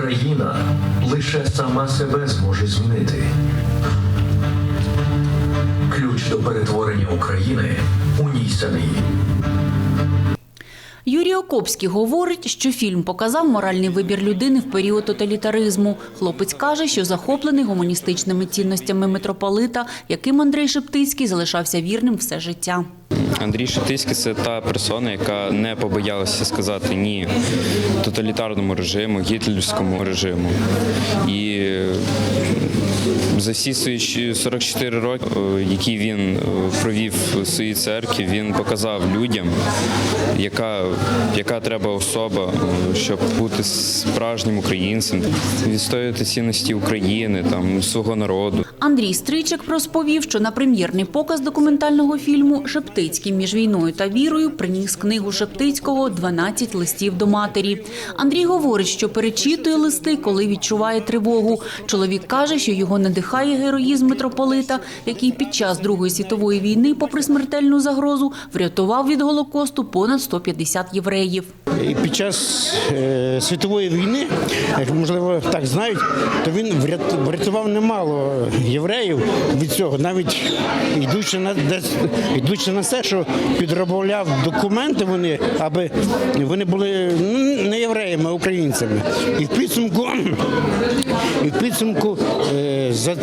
Україна лише сама себе зможе змінити. Ключ до перетворення України у ній самій. Юрій Окопський говорить, що фільм показав моральний вибір людини в період тоталітаризму. Хлопець каже, що захоплений гуманістичними цінностями митрополита, яким Андрей Шептицький залишався вірним все життя. Андрій Шатиський – це та персона, яка не побоялася сказати ні тоталітарному режиму, гітлерському режиму. І за всі свої щ- 44 роки, е, які він е, провів у своїй церкві, він показав людям, яка, яка треба особа, е, щоб бути справжнім українцем, відстоювати цінності України, там, свого народу. Андрій Стричик розповів, що на прем'єрний показ документального фільму Шептицький між війною та вірою приніс книгу Шептицького «12 листів до матері. Андрій говорить, що перечитує листи, коли відчуває тривогу. Чоловік каже, що його надихає героїзм митрополита, який під час Другої світової війни, попри смертельну загрозу, врятував від голокосту понад 150 євреїв. Під час е, світової війни, як можливо так знають, то він врят- врятував немало євреїв від цього, навіть йдучи на десь йдучи на те, що підробляв документи вони, аби вони були ну, не євреями, а українцями. І в підсумку, і в підсумку е, за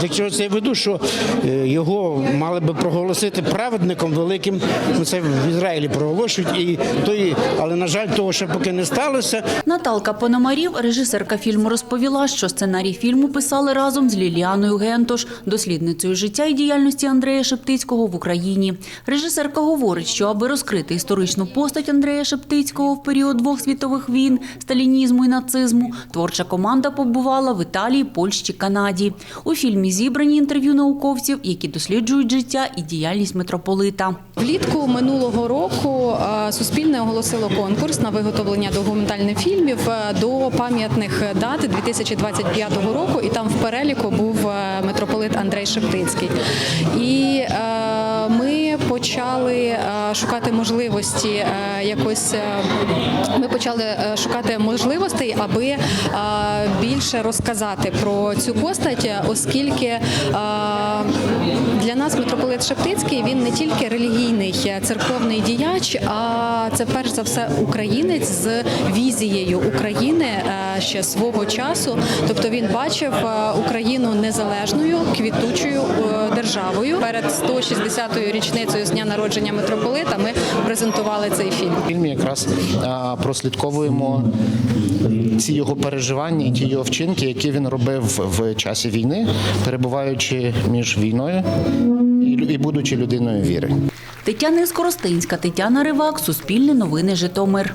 до чого це я веду, що е, його мали би проголосити праведником великим. Ну це в Ізраїлі проголошують, і той, але на жаль, того ще поки не сталося. Наталка Пономарів, режисерка фільму, розповіла, що сценарій фільму писали разом з Ліліаною Гентош, дослідницею життя і діяльності Андрея Шептицького в Україні. Режисерка говорить, що аби розкрити історичну постать Андрея Шептицького в період двох світових війн, сталінізму і нацизму, творча команда побувала в Італії, Польщі, Канаді. У фільмі зібрані інтерв'ю науковців, які досліджують життя і діяльність митрополита. Влітку минулого року Суспільне оголосило конкурс на виготовлення документальних фільмів е, до пам'ятних дат 2025 року, і там в переліку був е, митрополит Андрей Шептицький. І е, ми почали шукати можливості якось. Ми почали шукати можливостей, аби більше розказати про цю постать, оскільки для нас митрополит Шептицький він не тільки релігійний церковний діяч, а це перш за все українець з візією України е, ще свого часу. Тобто він бачив е, Україну незалежною квітучою е, державою. Перед 160-ю річницею з дня народження митрополита ми презентували цей фільм. В фільмі якраз прослідковуємо ці його переживання і ті його вчинки, які він робив в часі війни, перебуваючи між війною і будучи людиною віри. Тетяна Скоростинська, Тетяна Ривак, Суспільне новини, Житомир.